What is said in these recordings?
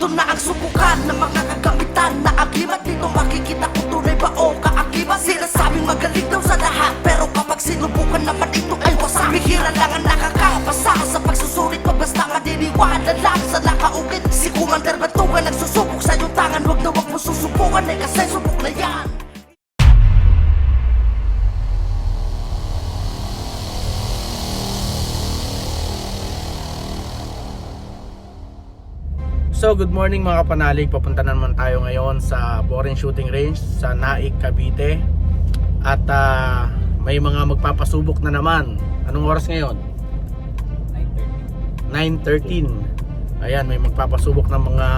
Ito na ang subukan ng mga kagamitan na agimat Dito makikita kung tunay ba o kaakibat Sinasabing magaling daw sa lahat Pero kapag sinubukan naman ito ay wasak Bihira lang ang nakakapasa Sa pagsusulit pa basta madiniwala lang sa nakaukit Si Commander Batugan nagsusubok sa iyong tangan Huwag na huwag mo susubukan. Eh kasi subok na yan So good morning mga kapanalig, papunta na naman tayo ngayon sa Boring Shooting Range sa Naik, Cavite. At ah, may mga magpapasubok na naman. Anong oras ngayon? 9.13 Ayan, may magpapasubok ng mga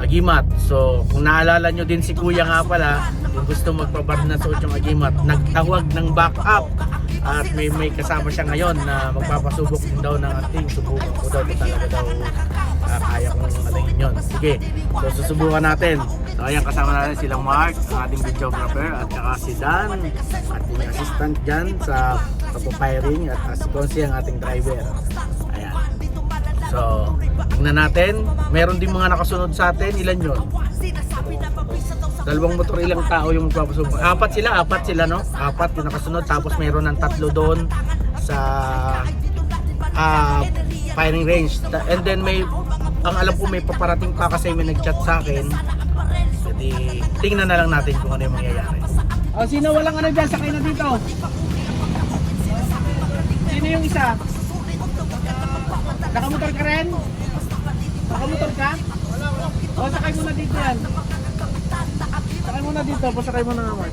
agimat. So kung naalala nyo din si Kuya nga pala Kung gusto magpabar na suot yung agimat Nagtawag ng backup. At may, may kasama siya ngayon na magpapasubok din daw ng ating Subukan ko daw kung talaga daw ah, kaya kong alagin yun. Sige, so susubukan natin. So ayan kasama natin silang Mark, ang ating videographer At saka si Dan, ating assistant dyan sa pagpapiring At uh, si Consi ang ating driver. Ayan. So, tingnan natin. Meron din mga nakasunod sa atin. Ilan yun? Dalawang motor ilang tao yung magpapasubok. Apat sila, apat sila no? Apat yung nakasunod. Tapos meron ng tatlo doon sa ah, firing range. And then may, ang alam ko may paparating pa kasi may nag-chat sa akin. Jadi, tingnan na lang natin kung ano yung mangyayari. Oh, sino walang ano dyan? Sakay na dito. Sino yung isa? Nakamotor ka rin? Nakamotor ka? O, sakay muna dito yan. Sakay muna dito, pasakay muna naman.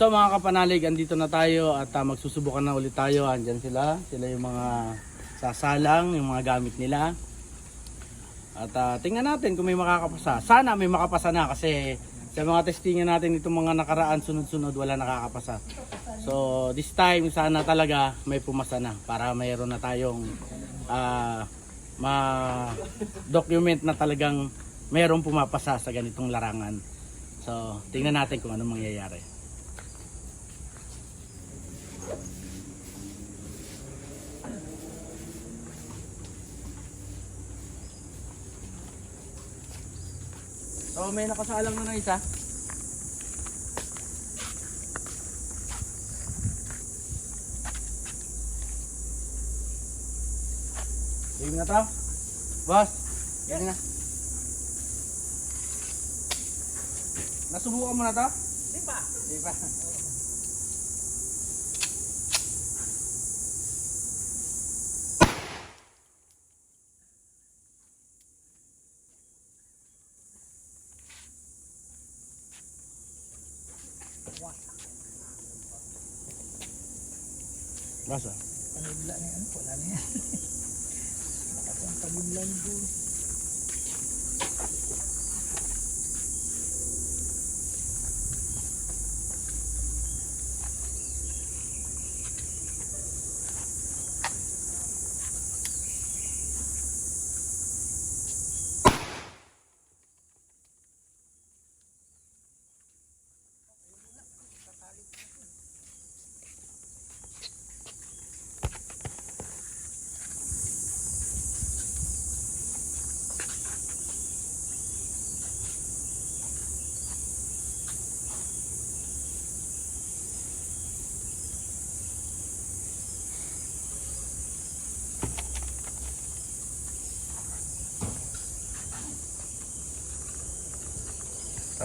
So mga kapanalig, andito na tayo at ah, magsusubukan na ulit tayo. Andyan sila. Sila yung mga sasalang, yung mga gamit nila. At ah, tingnan natin kung may makakapasa. Sana may makapasa na kasi sa mga testingan natin itong mga nakaraan sunod-sunod wala nakakapasa. So this time sana talaga may pumasa na para mayroon na tayong ah, ma-document na talagang mayroong pumapasa sa ganitong larangan. So tingnan natin kung anong mangyayari. So may nakasalang na ng isa. Game na to? Boss, game na. Nasubukan mo na to? Di pa. Di pa.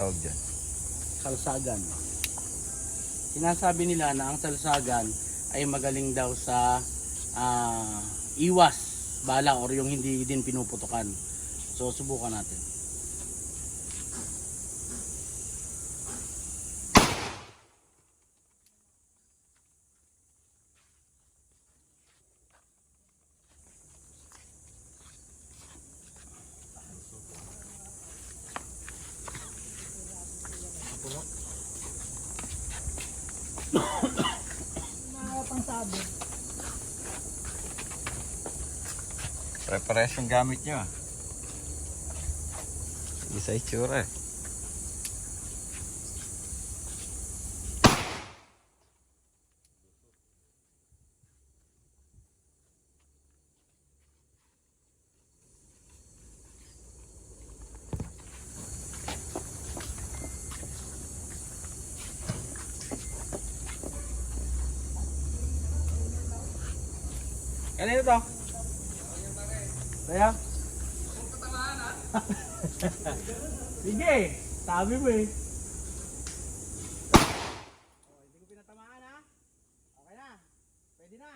Tawag dyan. Salsagan. Sinasabi nila na ang salsagan ay magaling daw sa ah, iwas bala or yung hindi din pinuputukan. So subukan natin. Pare-pares yung gamit nyo ah. Isa itsura eh. Kanino to? Kaya? Sige, sabi mo eh. Oh, hindi ko pinatamaan ha. Okay na. Pwede na.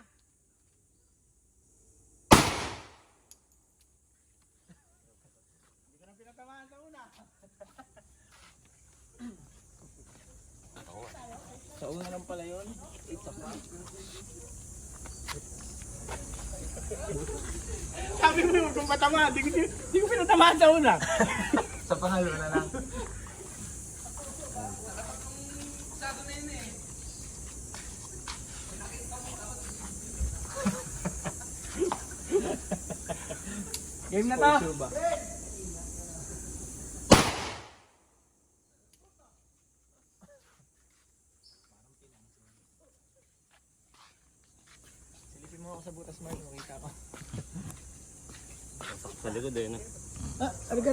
Hindi ko na pinatamaan sa una. Sa una lang pala yun. It's a Sabi mo yung kung patama, di ko, di ko pinatamaan sa una. Sa pangalo na lang. Game na to. Silipin mo ako sa butas Mark, makita ko. Sa likod eh. No?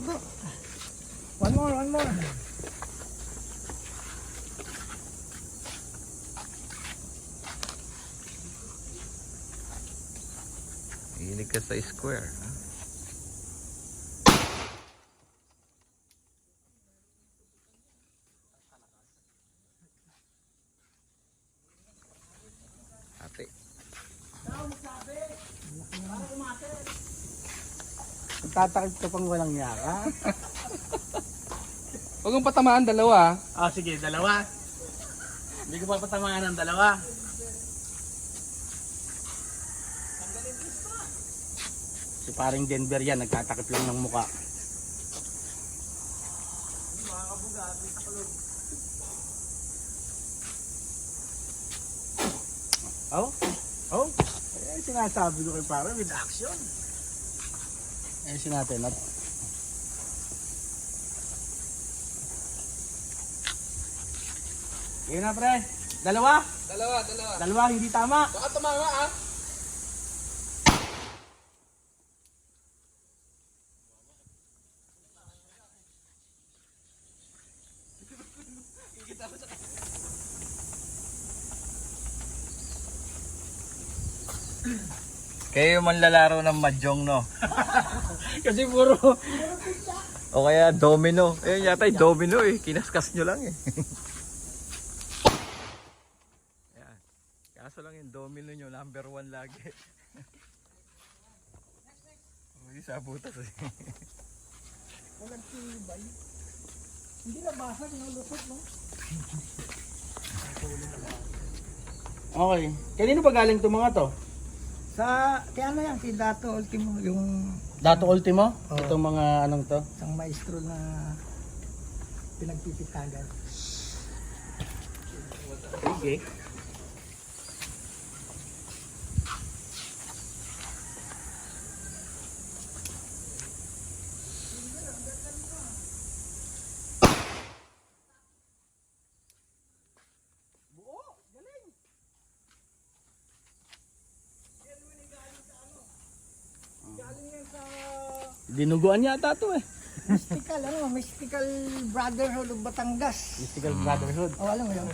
Arigato. One more, one more. Hilig ka sa square. Tatakip ka pang walang yaka. Huwag mong patamaan dalawa. Ah, sige, dalawa. Hindi ko pa patamaan ng dalawa. Si paring Denver yan, nagtatakip lang ng muka. Oh? Oh? Eh, sinasabi ko kay pare, with action. Ayusin natin. At Yun na pre. Dalawa? Dalawa, dalawa. Dalawa, hindi tama. Baka tumama ah. Kayo man lalaro ng mahjong no? Kasi puro O kaya domino. Eh yata yung domino eh. Kinaskas nyo lang eh. Yan. Kaso lang yung domino nyo, number one lagi. Uy, sa butas eh. Walang tibay. Hindi na basag, no? Lusot, no? Okay. Kanino ba galing itong mga to? Sa, kaya ano yan, si Dato Ultimo, yung Dato Ultimo? Oo. Itong mga anong to? isang maestro na pinagpipitagan. Sige. Dinuguan yata to eh. Mystical, ano, mystical brotherhood of Batangas. Mystical Brotherhood. O, alam mo yun?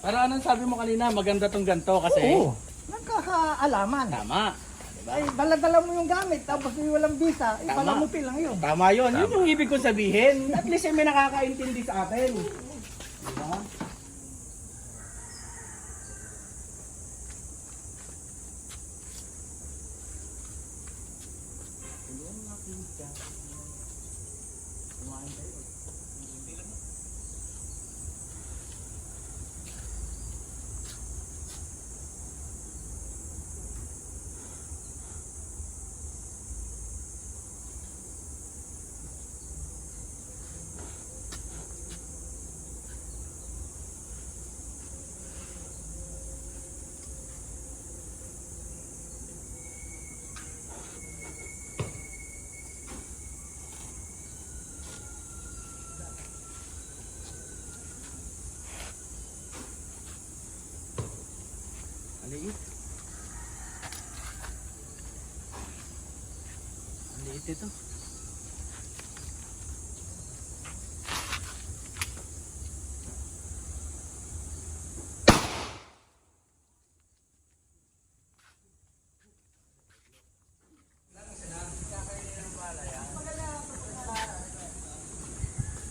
Pero anong sabi mo kanina? Maganda tong ganto kasi Oo. Nagkakaalaman. tama. Ay, dala-dala mo yung gamit, tapos yung walang visa, eh, Tama. palamuti lang yun. Tama yun. Yun yung ibig kong sabihin. At least eh, may nakakaintindi sa atin. Maliit. Maliit ito.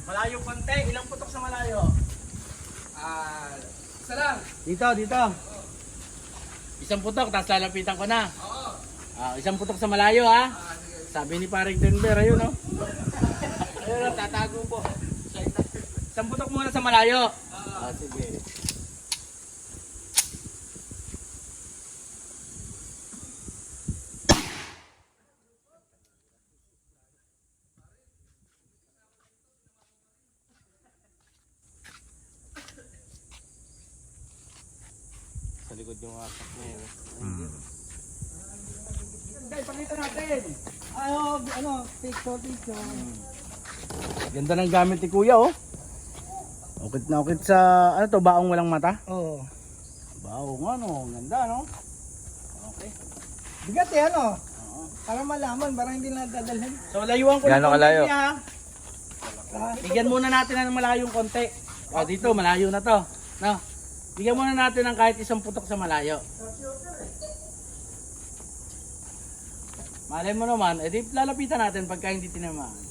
Malayo konti, ilang putok sa malayo? Ah, isa lang. Dito, dito. Isang putok, tapos lalapitan ko na. Oo. Ah, isang putok sa malayo ha. Sabi ni Paring Denver, ayun oh. ayun oh, tatago po. Isang putok muna sa malayo. Ah, sige. Sa likod yung asak niya yun. Guys, pakita natin. Ay, oh, picture, picture. Ganda ng gamit ni Kuya oh. Ukit na ukit sa ano to, baong walang mata? Oo. Oh. Baong ano, ganda no? Okay. Bigat eh, ano? Para malaman, parang hindi na dadalhin. So layuan ko Gaano konti kalayo? niya, ha? Bigyan muna natin ng malayong konti. O dito, malayo na to. No? Bigyan muna natin ng kahit isang putok sa malayo. Malay mo naman, edi lalapitan natin pagka hindi tinamaan.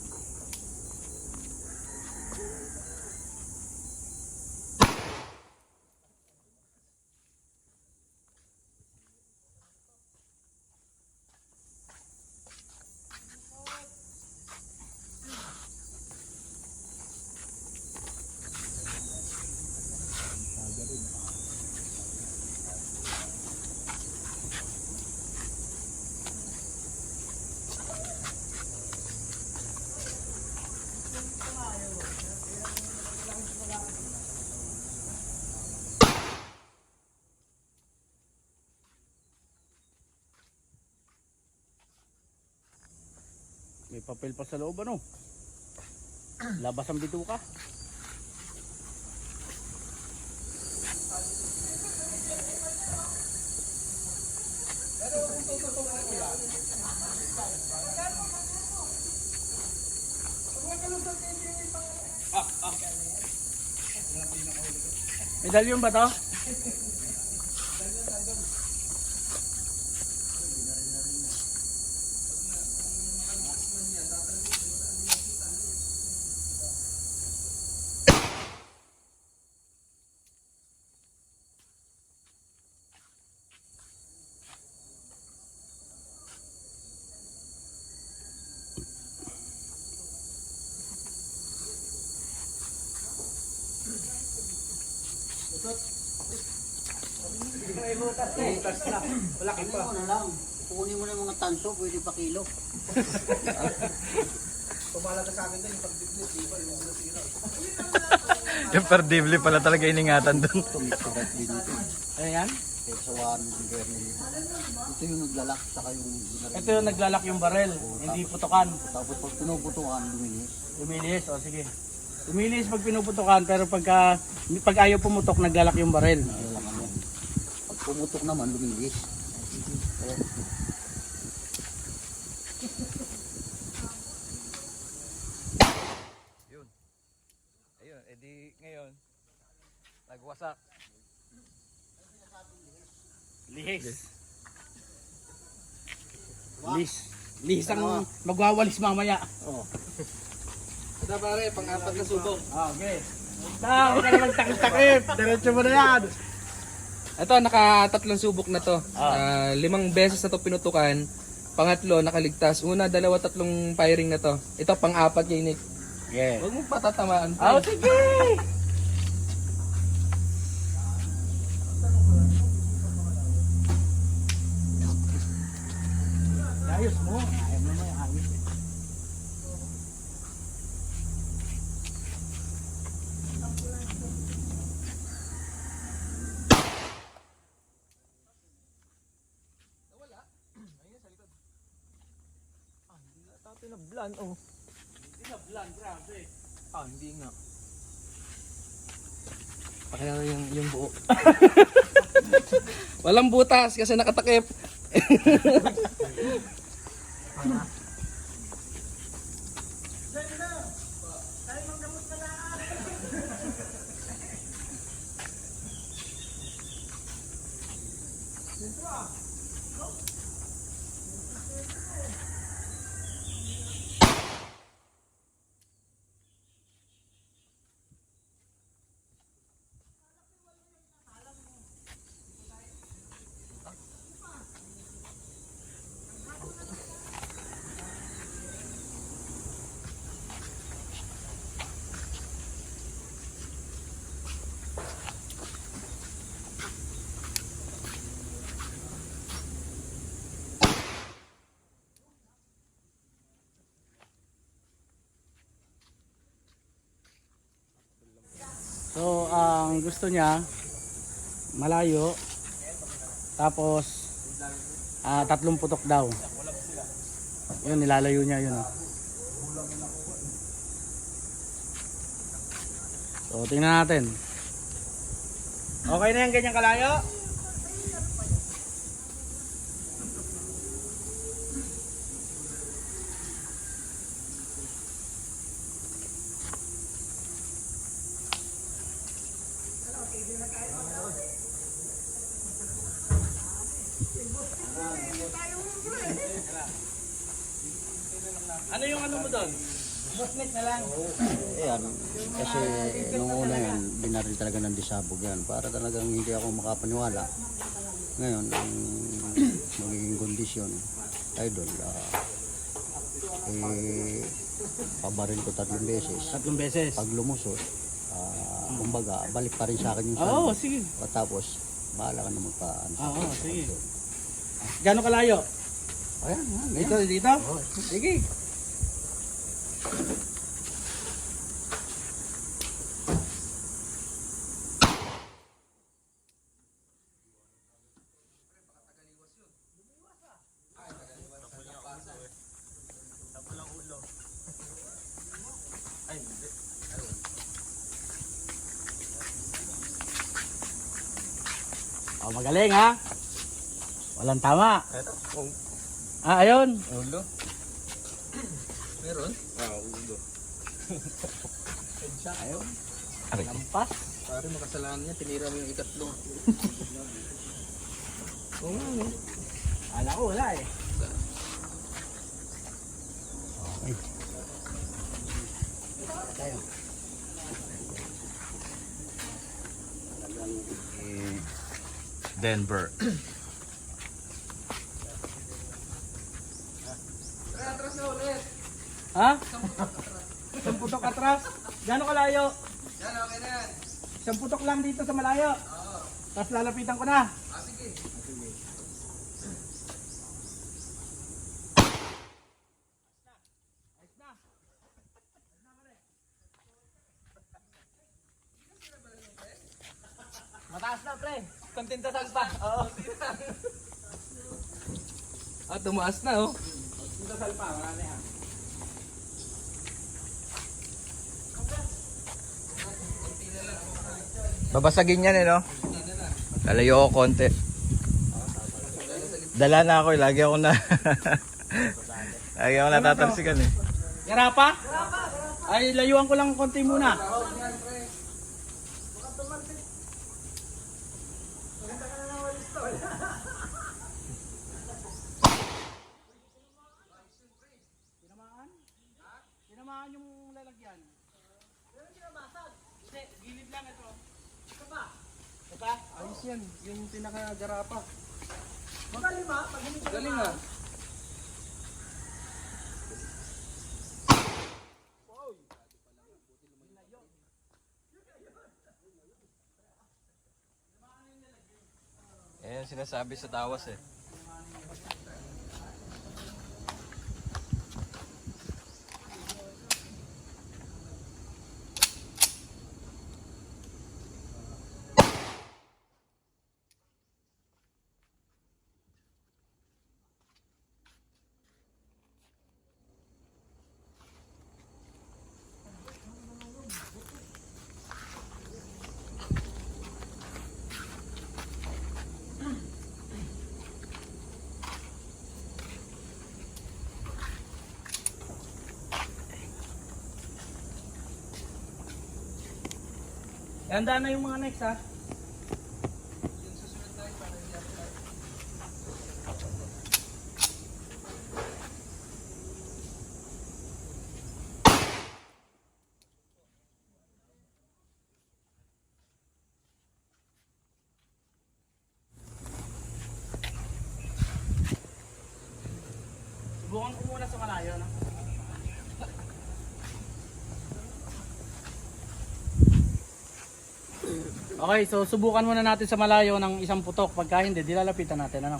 Papel pa sa loob ano? Labas ang bituka. Medalyon ba to? Ano mo na lang. Kukunin mo na yung mga tanso, pwede pa kilo. Yung perdible pala talaga iningatan doon. Surat din ito. Ano yan? Sa one, yung. Ito yung naglalak, saka yung... Ito yung naglalak yung barel, hindi putukan. Tapos pag pinuputukan, luminis. Lumilis, o sige. Lumilis pag pinuputukan, pero pagka pag ayaw pumutok, naglalak yung barel. Ano. Pumutok naman, luminis. Ayun, edi ngayon, nagwasak. Lihis. Lis. Lis ang magwawalis mamaya. Ito pare, pang-apat na subok. Ah, Okay. Na, huwag ka naman takip-takip. Diretso mo na yan. Ito, nakatatlong subok na to. Ah, limang beses na to pinutukan. Pangatlo, nakaligtas. Una, dalawa, tatlong firing na to. Ito, pang-apat kay Nick. Yeah. Huwag mo patatamaan. pre. Oh, sige. Ayos mo. Ayaw mo na yung ayos. eh. Tinablan, oh. Tinablan, grabe. Ah, hindi nga. Pakilala yung, yung buo. Walang butas kasi nakatakip. So, ang gusto niya, malayo, tapos, ah tatlong putok daw. Yun, nilalayo niya yun. oh. So, tingnan natin. Okay na yan, ganyan kalayo? Ano yung ano mo doon? Busnet na lang. Ayan, kasi nung una yan, binaril talaga ng disabog yan para talagang hindi ako makapaniwala. Ngayon, ang magiging kondisyon, idol, ah, eh, pabaril ko tatlong beses. Tatlong beses. Pag lumusot, ah, kumbaga, balik pa rin sa akin yung Oo, saldo. sige. Tapos, bahala ka na magpa ano, Oo, akin. sige. Gano'ng kalayo? Ayan, ha, Dito, dito? Sige. Magaling ha? Walang tama. Eto, oh. Ah, ayun. Ulo. Meron? Ah, ulo. Ayun. Aray. Lampas. Pare, makasalanan niya. Tinira mo yung ikatlo. Oo nga, no? Ala ko, wala eh. Denver. Atras na ulit. Ha? Isang putok atras. Gano'ng kalayo? Yan, okay na yan. Isang putok lang dito sa malayo. Oo. Tapos lalapitan ko na. Ah, sige. Mataas na, pre. Kontintasal pa. Oo. Ah, tumaas na, oh. Kontintasal pa, wala na yan. Babasagin yan eh, no? Lalayo ako konti. Dala na ako eh. Lagi ako na... Lagi ako natatalsikan eh. Garapa? Ay, layuan ko lang konti muna. yan. Yung pinaka-garapa. Magaling ma, magaling ka Galing ma. ah. Yan yung sinasabi sa tawas eh. Handa na yung mga next ha. Subukan ko muna sa malayo, no? Okay, so subukan muna natin sa malayo ng isang putok. Pagka hindi, dilalapitan natin. Ano?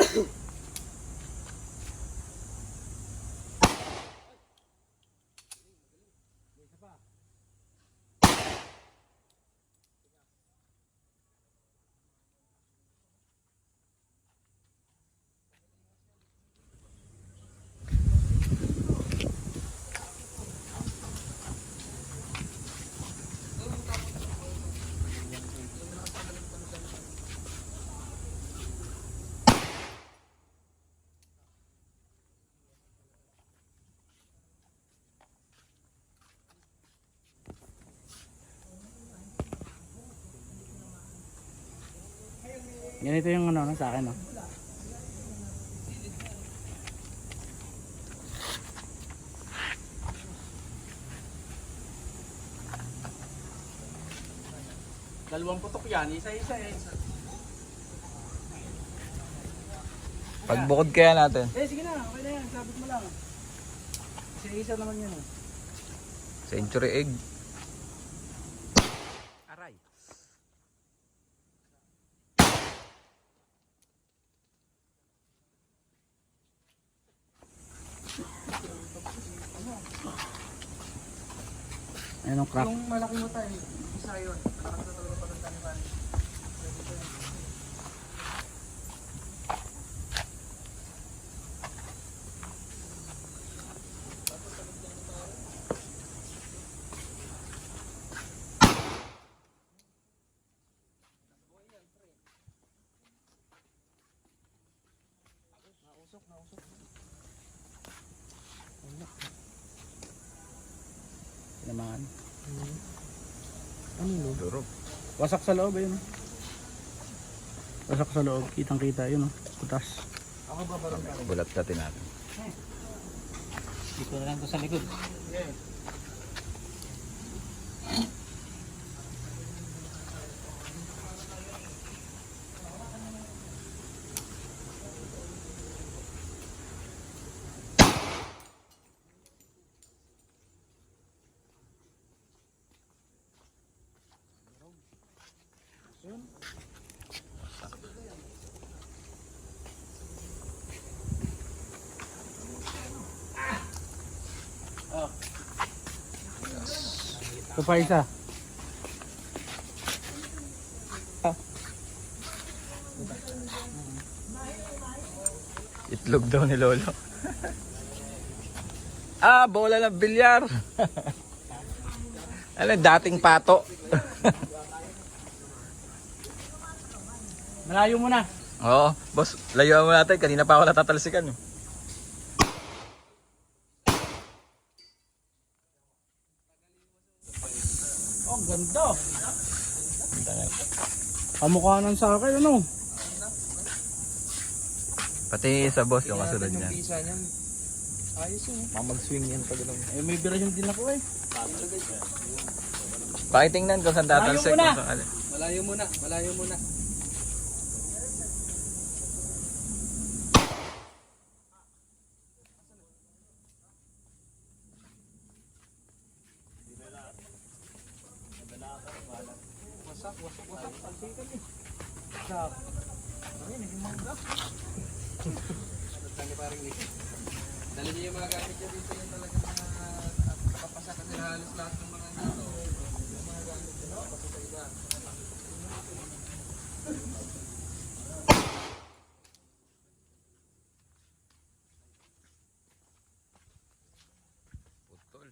Ganito yung ano, no, sa akin. No? Dalawang putok yan, isa-isa eh. Pagbukod kaya natin. Eh, sige na, okay na yan. Sabit mo lang. Isa-isa naman yun. Eh. Century egg. Aray. Ayun ang crack. Yung malaki mo tayo, isa yun. Malakas na talaga pag ang taniman. Naman. Durog. Wasak sa loob ayun. oh. Wasak sa loob, kitang kita yun. Oh. Putas. Bulat natin natin. Dito na lang to sa likod. Ito pa isa. Itlog daw ni Lolo. ah, bola ng bilyar. Ano, dating pato. Malayo mo na. Oo, boss, layuan mo natin. Kanina pa ako natatalsikan. eh. Oh, ang ganda. Kamukha ng sa akin, ano? Pati sa boss, yung kasunod Yung niya. pisa niya. Ayos yun. Mga mag-swing yan pag ganun. Eh, may birayong din ako eh. Pakitingnan kung saan tatalsik. Malayo muna. Malayo muna, malayo muna. Dali niyo yung mga gamit niyo dito yung talaga mga papasa kasi halos lahat ng mga dito. Yung mga gamit niyo, papasa sa iba. Putol.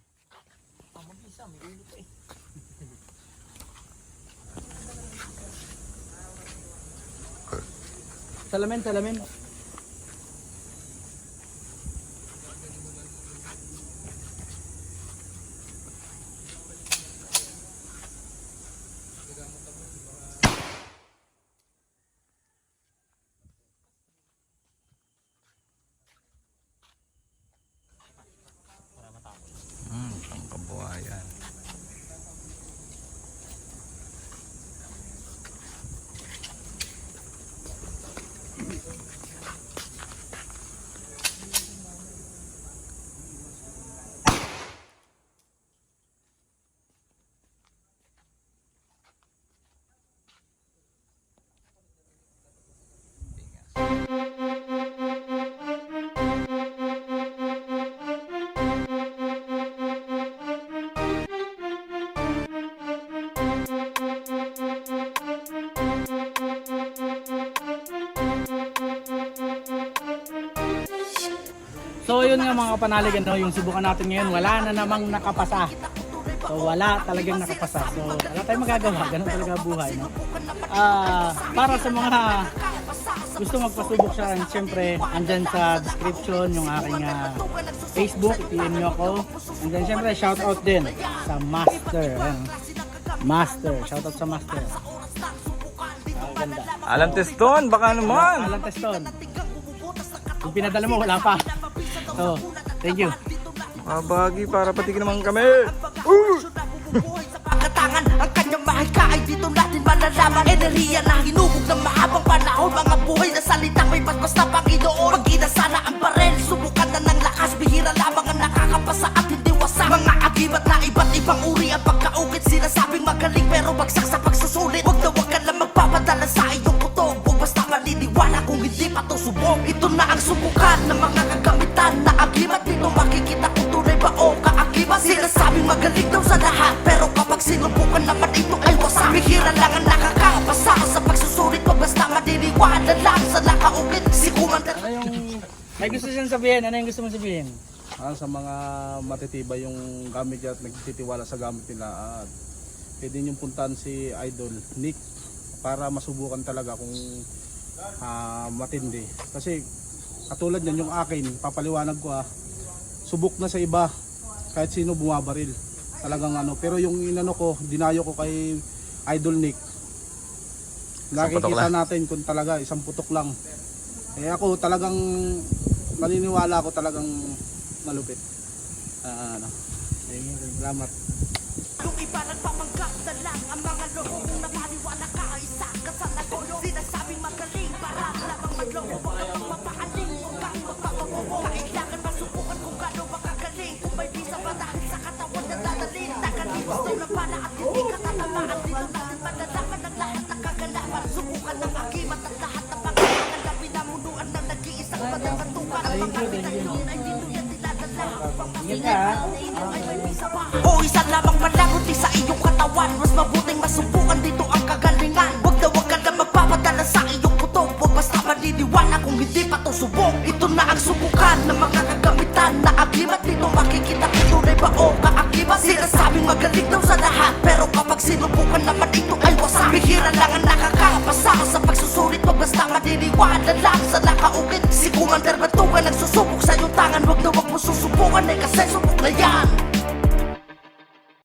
Salamin, salamin. Yun nga mga kapanalig, ano, yung subukan natin ngayon, wala na namang nakapasa. So wala talagang nakapasa. So wala tayong magagawa, ganun talaga buhay. No? Ah, para sa mga gusto magpasubok siya, and syempre andyan sa description yung aking ah, Facebook, i-PM nyo ako. And then syempre shout out din sa Master. Ayan. Master, shout out sa Master. Ah, ganda. Alam teston, baka naman. Alam teston. Yung pinadala mo, wala pa. So, thank you. Mabagi para patikin naman kami. sa pagkatangan Ang kanyang mahika ay dito natin malalaman. Enerhiya na hinubog ng mahabang panahon. Mga buhay na salitang may basbas na Panginoon. Pag sana ang barel, subukan na ng lakas. Bihira lamang ang nakakapasa at hindi wasak. Mga agimat na iba't ibang uri ang pagkaukit. Sinasabing magaling pero bagsak sa pagsusulit. Huwag na huwag ka lang magpapadala sa iyong maniniwala kung hindi pa to subok Ito na ang subukan ng mga kagamitan Na agimat dito makikita kung tunay ba o kaagimat Sinasabing magaling daw sa lahat Pero kapag sinubukan naman ito ay wasak Bihira lang ang nakakapasa sa pagsusulit Huwag basta maniniwala lang sa nakaukit Si Commander Ano yung... May gusto siyang sabihin? Ano yung gusto mong sabihin? Ah, sa mga matitibay yung gamit niya at nagtitiwala sa gamit nila at pwede niyong puntahan si Idol Nick para masubukan talaga kung ah, matindi. Kasi katulad niyan yung akin, papaliwanag ko ah, subok na sa iba kahit sino bumabaril. Talagang ano, pero yung inano ko, dinayo ko kay Idol Nick. Nakikita natin kung talaga isang putok lang. Eh ako talagang maniniwala ako talagang malupit. Ah, ano. Eh, salamat. Yung iba nagpapanggap na lang Ang mga loko kung napaniwala